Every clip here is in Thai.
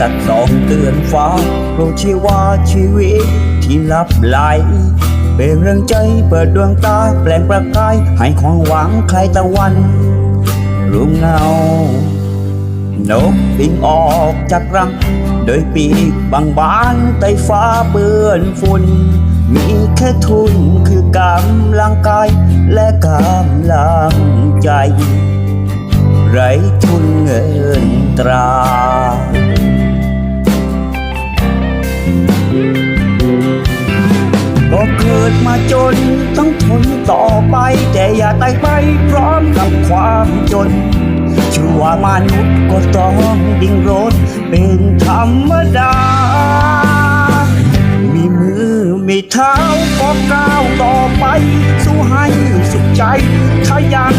สักสองเตือนฟ้าโปรดชีวาชีวิตที่ลับไหลเป็นเรื่องใจเปิดดวงตาแปลงประกาย ให้ความหวังใครตะวันรุ่งเงานกบินออกจากรัง โดยปีกบางบานใต้ฟ้าเปื้อนฝุ่น มีแค่ทุนคือกำลังกายและกำลังใจ ไรทุนเงินตรา ก็เกิดมาจนต้องทนต่อไป แต่อย่าตายไปพร้อมกับความจนชั่วมนุษย์ก็ต้องดิ้นรนเป็นธรรมดา มีมือมีเท้าก็ก้าวต่อไป สู้ให้สุขใจถ้ายัง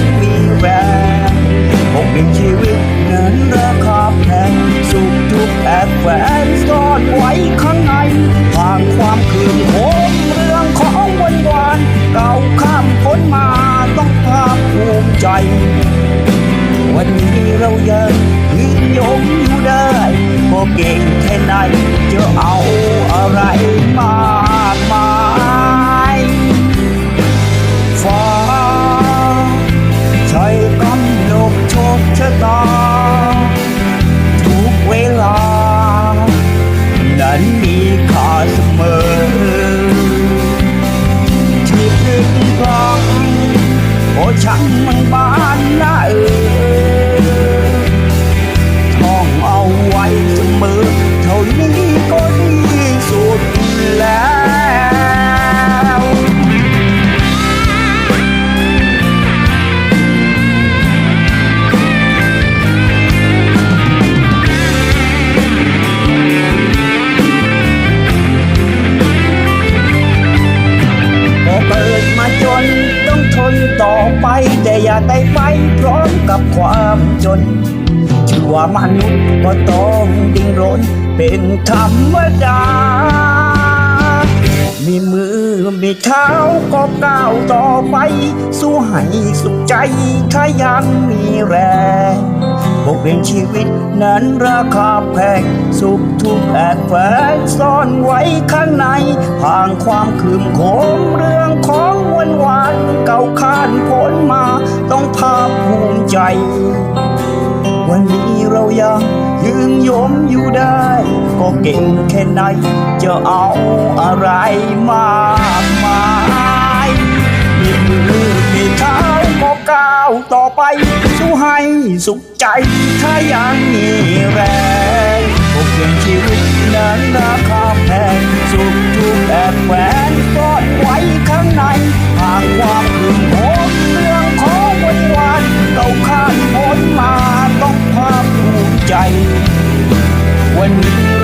วันนี้เรายังยืนยงอยู่ได้พอเก่งแค่ไหนจะเอาอะไรมา ช่างมันบานนะเออท่องเอาไว้เสมอเท่านี้ กับความจนชื่อว่ามนุษย์ก็ต้องดิ้นรนเป็นธรรมดา มีมือมีเท้าก็ก้าวต่อไป สู้ให้สุขใจถ้ายังมีแรงบกเป็นชีวิตนั้นราคาแพงสุขทุกแอบแฝงซ่อนไว้ข้างในผ่านความคืมโขมเรื่องของวันวานเก่าข้านพ้นมาต้องภา ใจ วันนี้เรายังยืนยมอยู่ได้ ก็เก่งแค่ไหน จะเอาอะไรมากมายมีมือมีเท้าก็ก้าวต่อไป สู้ให้สุขใจถ้ายังมีแรงพวกเพียงชีวิตนั้นราคาแพงสุขทุกแอบแฝงซ่อนไข้